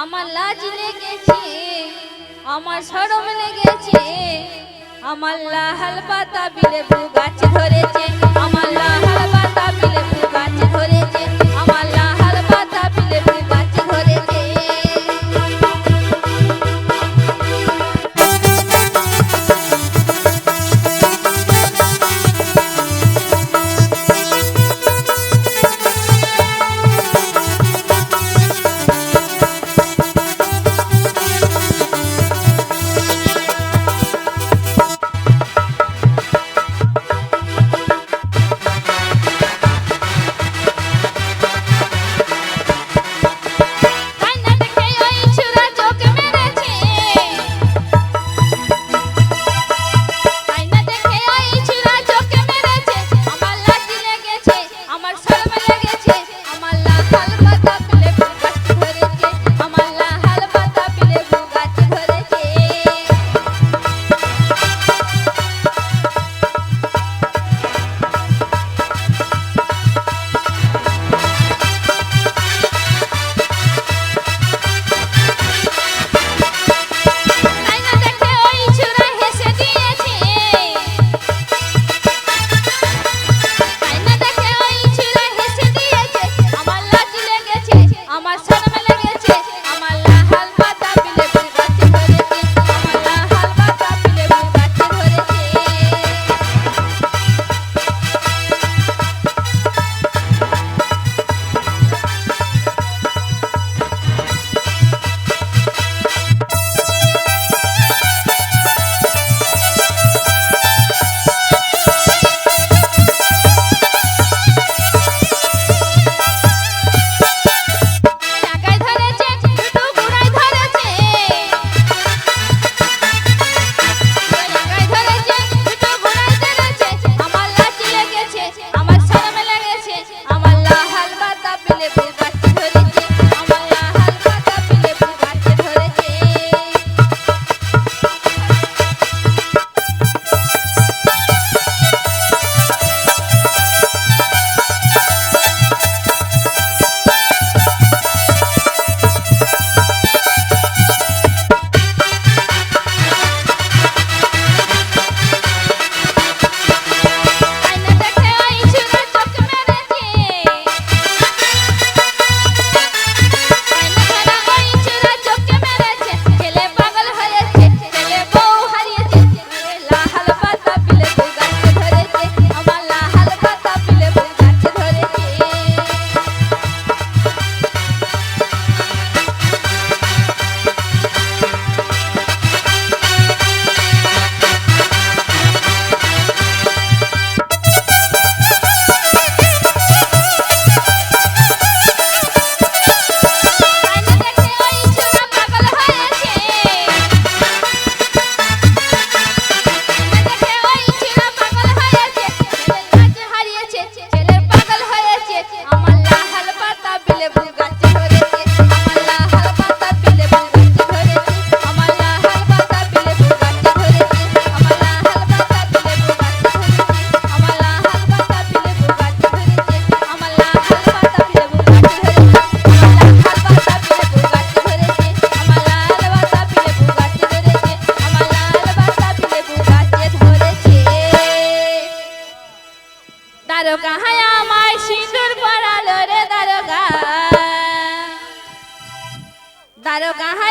আমার লাজ লেগেছে আমার সরম লেগেছে আমার লাহাল পাতা বিলে গাছ ধরেছে। Ajá.